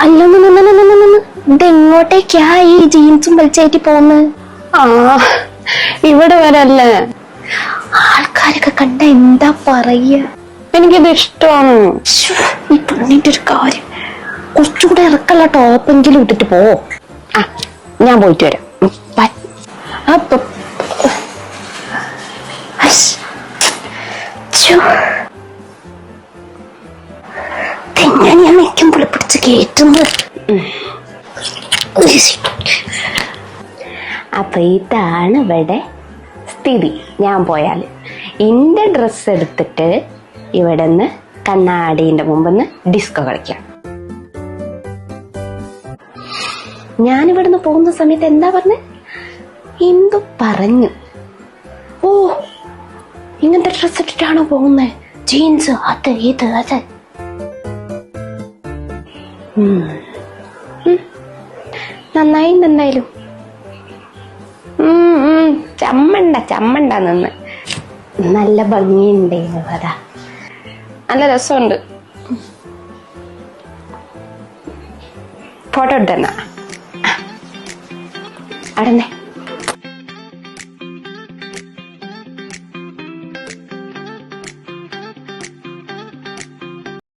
അല്ലൊന്ന് ഇതെങ്ങോട്ടേക്കാ ഈ ജീൻസും വലിച്ചേറ്റി പോന്ന് ആ ഇവിടെ വരല്ലേ? ആൾക്കാരൊക്കെ കണ്ട എന്താ പറയ എനിക്കിത് ഇഷ്ടമാണ്. ഈ പെണ്ണിന്റെ ഒരു കാര്യം. കുറച്ചുകൂടെ ഇറക്കല്ല ടോപ്പെങ്കിലും ഇട്ടിട്ട് പോ. ആ ഞാൻ പോയിട്ട് വരാം. അപ്പൊ പിടിച്ച് കേറ്റുന്നത് അപ്പൊ ഇതാണ് ഇവിടെ സ്ഥിതി. ഞാൻ പോയാൽ എന്റെ ഡ്രസ്സ് എടുത്തിട്ട് ഇവിടെ നിന്ന് കണ്ണാടീന്റെ മുമ്പിന്ന് ഡിസ്കോ കളിക്കാം. ഞാൻ നിന്ന് പോകുന്ന സമയത്ത് എന്താ പറഞ്ഞ്? എന്തു പറഞ്ഞു. ഓ ഇങ്ങനത്തെ ഡ്രസ്സ് ഇട്ടിട്ടാണോ പോകുന്നത് ജീൻസ് അത് ഇത് അത്. ഉം. ഉം. നന്നായി എന്തായാലും. ചമ്മണ്ട ചമ്മണ്ട നിന്ന് നല്ല ഭംഗിയുണ്ട് അതാ നല്ല രസമുണ്ട് ഫോട്ടോ ഇട്ടെന്നാ അടന്നേ